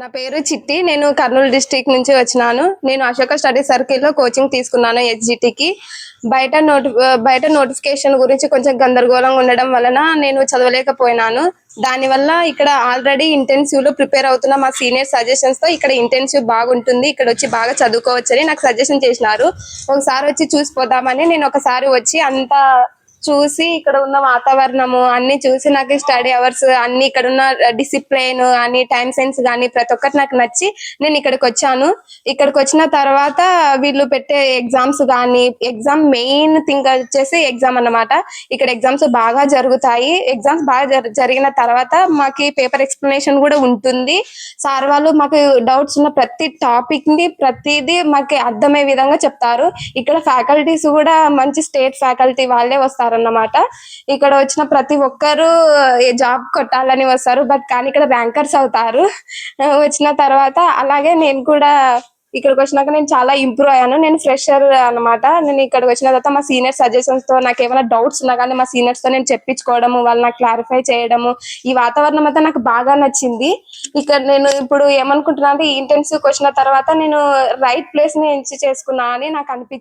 నా పేరు చిట్టి. నేను కర్నూలు డిస్టిక్ నుంచి వచ్చినాను. నేను అశోక స్టడీ సర్కిల్లో కోచింగ్ తీసుకున్నాను హెచ్జిటికి బయట నోటి బయట నోటిఫికేషన్ గురించి కొంచెం గందరగోళంగా ఉండడం వలన నేను చదవలేకపోయినాను. దానివల్ల ఇక్కడ ఆల్రెడీ ఇంటెన్సివ్లో ప్రిపేర్ అవుతున్న మా సీనియర్ సజెషన్స్తో ఇక్కడ ఇంటెన్సివ్ బాగుంటుంది. ఇక్కడ వచ్చి బాగా చదువుకోవచ్చని నాకు సజెషన్ చేసినారు. ఒకసారి వచ్చి చూసిపోదామని నేను ఒకసారి వచ్చి అంతా చూసి ఇక్కడ ఉన్న వాతావరణము అన్ని చూసి నాకు స్టడీ అవర్స్ అన్ని ఇక్కడ ఉన్న డిసిప్లిన్ అని టైం సెన్స్ కానీ ప్రతి ఒక్కటి నాకు నచ్చి నేను ఇక్కడికి వచ్చాను. ఇక్కడికి వచ్చిన తర్వాత వీళ్ళు పెట్టే ఎగ్జామ్స్ కానీ ఎగ్జామ్ మెయిన్ థింగ్ వచ్చేసి ఎగ్జామ్ అన్నమాట. ఇక్కడ ఎగ్జామ్స్ బాగా జరుగుతాయి. ఎగ్జామ్స్ బాగా జరిగిన తర్వాత మాకు పేపర్ ఎక్స్ప్లెనేషన్ కూడా ఉంటుంది. సార్ వాళ్ళు మాకు డౌట్స్ ఉన్న ప్రతి టాపిక్ని ప్రతిదీ మాకు అర్థమయ్యే విధంగా చెప్తారు. ఇక్కడ ఫ్యాకల్టీస్ కూడా మంచి స్టేట్ ఫ్యాకల్టీ వాళ్ళే వస్తారు. వస్తారన్నమాట ఇక్కడ వచ్చిన ప్రతి ఒక్కరు జాబ్ కొట్టాలని వస్తారు. బట్ కానీ ఇక్కడ బ్యాంకర్స్ అవుతారు. వచ్చిన తర్వాత అలాగే నేను కూడా ఇక్కడికి వచ్చినాక నేను చాలా ఇంప్రూవ్ అయ్యాను. నేను ఫ్రెషర్ అన్నమాట. నేను ఇక్కడికి వచ్చిన తర్వాత మా సీనియర్ సజెషన్స్తో నాకు ఏమైనా డౌట్స్ ఉన్నా కానీ మా సీనియర్స్తో నేను చెప్పించుకోవడము వాళ్ళు నాకు క్లారిఫై చేయడము ఈ వాతావరణం అంతా నాకు బాగా నచ్చింది. ఇక్కడ నేను ఇప్పుడు ఏమనుకుంటున్నా అంటే ఈ వచ్చిన తర్వాత నేను రైట్ ప్లేస్ని ఎంచి చేసుకున్నా అని నాకు అనిపించింది.